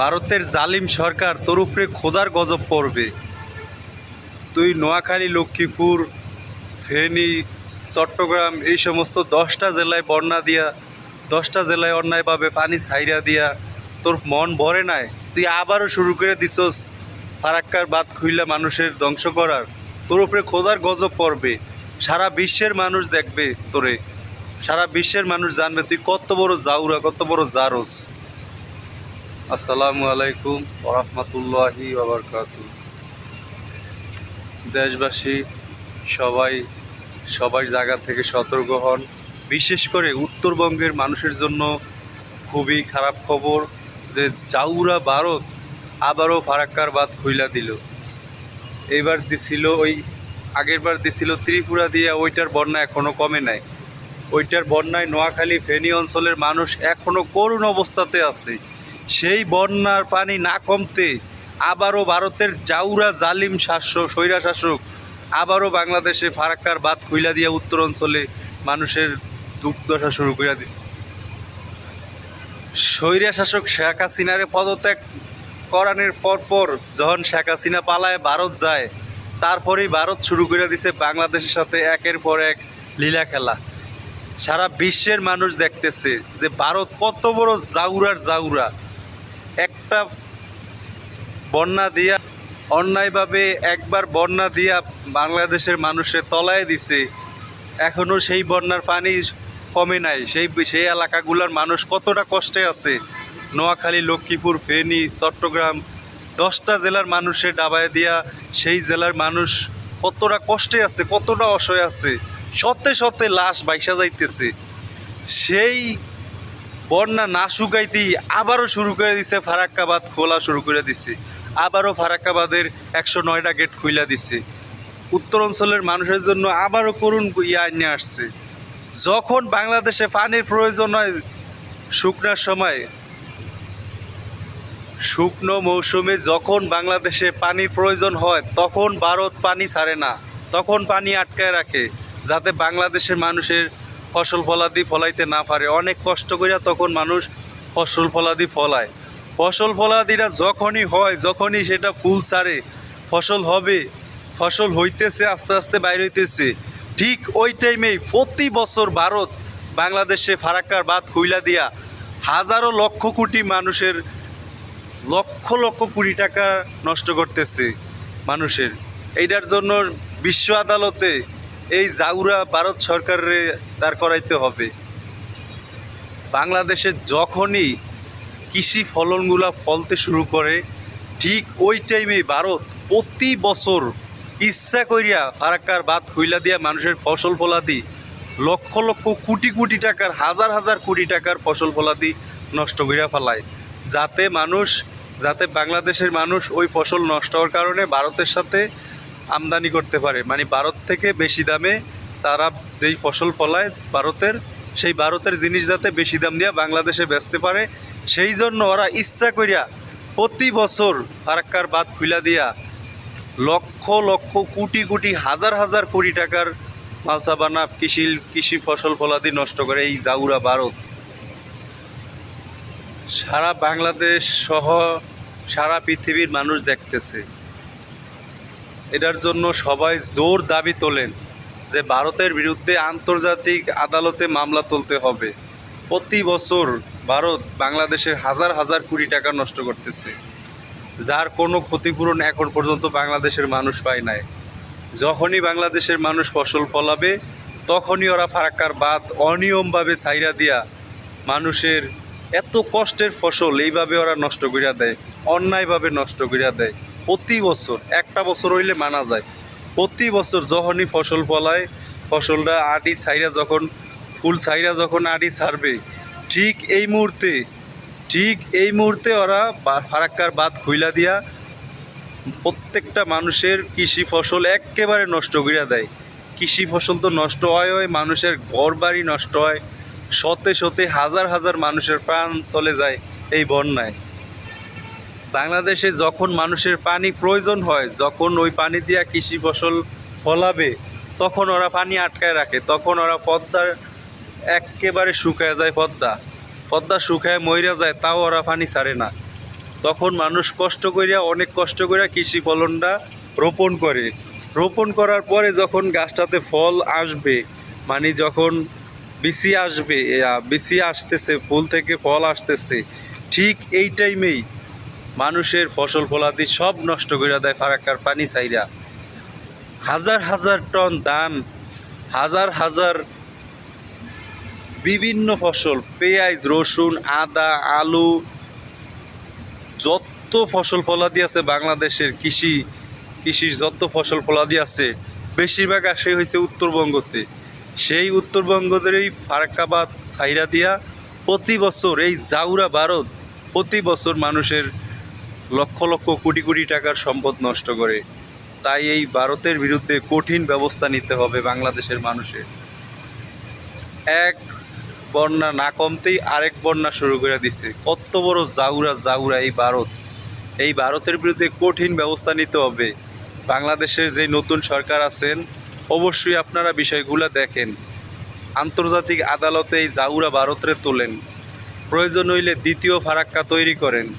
ভারতের জালিম সরকার তোর উপরে খোদার গজব পড়বে। তুই নোয়াখালী, লক্ষ্মীপুর, ফেনী, চট্টগ্রাম এই সমস্ত দশটা জেলায় বন্যা দিয়া, দশটা জেলায় অন্যায়ভাবে পানি ছাইরা দিয়া তোর মন ভরে নাই। তুই আবারও শুরু করে দিছস ফারাক্কার বাদ খুইলা মানুষের ধ্বংস করার। তোর উপরে খোদার গজব পড়বে। সারা বিশ্বের মানুষ দেখবে তোরে। সারা বিশ্বের মানুষ জানবে তুই কত বড় জাউরা, কত বড় জারস। আসসালামু আলাইকুম ওরহমতুল্লাহি বাবরকাতু দেশবাসী, সবাই সবাই জায়গা থেকে সতর্ক হন। বিশেষ করে উত্তরবঙ্গের মানুষের জন্য খুবই খারাপ খবর যে জাউরা ভারত আবারও ফারাক্কার বাদ খুইলা দিল। এইবার দিছিল ওই, আগের বার দিছিল ত্রিপুরা দিয়ে, ওইটার বন্যা এখনও কমে নাই। ওইটার বন্যায় নোয়াখালী, ফেনী অঞ্চলের মানুষ এখনও করুণ অবস্থাতে আছে। সেই বন্যার পানি না কমতে আবারও ভারতের জাউরা জালিম শাসক স্বৈরা শাসক আবারও বাংলাদেশে ফারাক্কার বাদ খুইলা দিয়া উত্তর অঞ্চলে মানুষের দুর্দশা শুরু করিয়া দিচ্ছে স্বৈরা শাসক শেখ হাসিনারে পদত্যাগ করানোর পরপর যখন শেখ হাসিনা পালায়, ভারত যায়, তারপরেই ভারত শুরু করে দিছে বাংলাদেশের সাথে একের পর এক লীলা খেলা। সারা বিশ্বের মানুষ দেখতেছে যে ভারত কত বড় জাউরার জাউরা। একটা বন্যা দিয়া, অন্যায়ভাবে একবার বন্যা দিয়া বাংলাদেশের মানুষের তলায় দিছে এখনও সেই বন্যার পানি কমে নাই। সেই সেই এলাকাগুলোর মানুষ কতটা কষ্টে আছে। নোয়াখালী, লক্ষ্মীপুর, ফেনী, চট্টগ্রাম, দশটা জেলার মানুষের ডাবায় দিয়া সেই জেলার মানুষ কতটা কষ্টে আছে, কতটা অসহায় আছে সতে সতে লাশ বাইসা যাইতেছে। সেই বন্যা না শুকাইতেই আবারও শুরু করে দিছে ফারাক্কাবাদ, খোলা শুরু করে দিছে। আবারও ফারাক্কাবাদের একশো নয়টা গেট খুইলা দিছে। উত্তর অঞ্চলের মানুষের জন্য আবারও করুণ ইয়া নিয়ে আসছে। যখন বাংলাদেশে পানির প্রয়োজন হয় শুকনার সময়, শুকনো মৌসুমে যখন বাংলাদেশে পানির প্রয়োজন হয়, তখন ভারত পানি ছাড়ে না। তখন পানি আটকায় রাখে, যাতে বাংলাদেশের মানুষের ফসল ফলাদি ফলাইতে না পারে। অনেক কষ্ট করিয়া তখন মানুষ ফসল ফলাদি ফলায়। ফসল ফলাদিটা যখনই হয়, যখনই সেটা ফুল ছাড়ে, ফসল হবে, ফসল হইতেছে, আস্তে আস্তে বাইর হইতেছে। ঠিক ওই টাইমেই প্রতি বছর ভারত বাংলাদেশে ফারাক্কার বাদ কইলা দিয়া হাজারো লক্ষ কোটি মানুষের, লক্ষ লক্ষ কোটি টাকা নষ্ট করতেছে মানুষের। এইটার জন্য বিশ্ব আদালতে এই জাউরা ভারত সরকারের দাঁড় করাইতে হবে। বাংলাদেশে যখনই কৃষি ফলনগুলা ফলতে শুরু করে, ঠিক ওই টাইমে ভারত প্রতি বছর ইচ্ছা করিয়া ফারাক্কার বাদ খুইলা দিয়া মানুষের ফসল ফলাদি, লক্ষ লক্ষ কোটি কোটি টাকার, হাজার হাজার কোটি টাকার ফসল ফলাদি নষ্ট করিয়া ফেলায়। যাতে মানুষ, যাতে বাংলাদেশের মানুষ ওই ফসল নষ্ট হওয়ার কারণে ভারতের সাথে আমদানি করতে পারে। মানে ভারত থেকে বেশি দামে তারা যেই ফসল ফলায় ভারতের, সেই ভারতের জিনিস যাতে বেশি দাম দিয়া বাংলাদেশে বেচতে পারে, সেই জন্য ওরা ইচ্ছা করিয়া প্রতি বছর ফারাক্কার বাদ খুইলা দিয়া লক্ষ লক্ষ, কোটি কোটি, হাজার হাজার কোটি টাকার মালসাবানা কৃষি কৃষি ফসল ফলাদি নষ্ট করে এই জাউরা ভারত। সারা বাংলাদেশ সহ সারা পৃথিবীর মানুষ দেখতেছে। এটার জন্য সবাই জোর দাবি তোলেন যে ভারতের বিরুদ্ধে আন্তর্জাতিক আদালতে মামলা তুলতে হবে। প্রতি বছর ভারত বাংলাদেশের হাজার হাজার কোটি টাকা নষ্ট করতেছে। যার কোনো ক্ষতিপূরণ এখন পর্যন্ত বাংলাদেশের মানুষ পায় নাই। যখনই বাংলাদেশের মানুষ ফসল ফলাবে, তখনই ওরা ফারাক্কার বাদ অনিয়মভাবে ছাইরা দিয়া মানুষের এত কষ্টের ফসল এইভাবে ওরা নষ্ট করিয়া দেয়, অন্যায়ভাবে নষ্ট করিয়া দেয়। প্রতি বছর, একটা বছর হইলে মানা যায়। প্রতি বছর যখনই ফসল ফলায়, ফসলটা আটি ছাইরা যখন, ফুল ছাইরা যখন আটি ছাড়বে, ঠিক এই মুহূর্তে, ঠিক এই মুহূর্তে ওরা ফারাক্কার বাদ খুইলা দিয়া প্রত্যেকটা মানুষের কৃষি ফসল একেবারে নষ্ট করিয়া দেয়। কৃষি ফসল তো নষ্ট হয় হয় মানুষের ঘর বাড়ি নষ্ট হয়, শতে শতে হাজার হাজার মানুষের প্রাণ চলে যায় এই বন্যায়। বাংলাদেশে যখন মানুষের পানি প্রয়োজন হয়, যখন ওই পানি দিয়া কৃষি ফসল ফলাবে, তখন ওরা পানি আটকায় রাখে। তখন ওরা পদ্মা একেবারে শুকায় যায় পদ্মা। পদ্মা শুকায়, মইরা যায়, তাও ওরা পানি ছাড়ে না। তখন মানুষ কষ্ট করিয়া অনেক কষ্ট করিয়া কৃষি ফলনটা রোপণ করে। রোপণ করার পরে যখন গাছটাতে ফল আসবে মানে যখন বিসি আসবে বিসি আসতেছে, ফুল থেকে ফল আসতেছে, ঠিক এই টাইমেই মানুষের ফসল ফলাদি সব নষ্ট করে দেয় ফারাক্কার পানি চাইরা হাজার হাজার টন ধান, হাজার হাজার বিভিন্ন ফসল, পেঁয়াজ, রসুন, আদা, আলু, যত ফসল ফলাদি আছে বাংলাদেশের কৃষি, কৃষির যত ফসল ফলাদি আছে, বেশিরভাগ আসে হয়েছে উত্তরবঙ্গতে। সেই উত্তরবঙ্গদের এই ফারাক্কাবাদ ছাইরা দিয়া প্রতি বছর এই জাউরা ভারত প্রতি বছর মানুষের লক্ষ লক্ষ কোটি কোটি টাকার সম্পদ নষ্ট করে। তাই এই ভারতের বিরুদ্ধে কঠিন ব্যবস্থা নিতে হবে বাংলাদেশের মানুষের। এক বন্যা না কমতেই আরেক বন্যা শুরু করে দিছে। কত বড় জাউরা জাউরা এই ভারত। এই ভারতের বিরুদ্ধে কঠিন ব্যবস্থা নিতে হবে। বাংলাদেশের যে নতুন সরকার আছেন, অবশ্যই আপনারা বিষয়গুলো দেখেন। আন্তর্জাতিক আদালতে এই জাউরা ভারতরে তোলেন। প্রয়োজন হইলে দ্বিতীয় ফারাক্কা তৈরি করেন।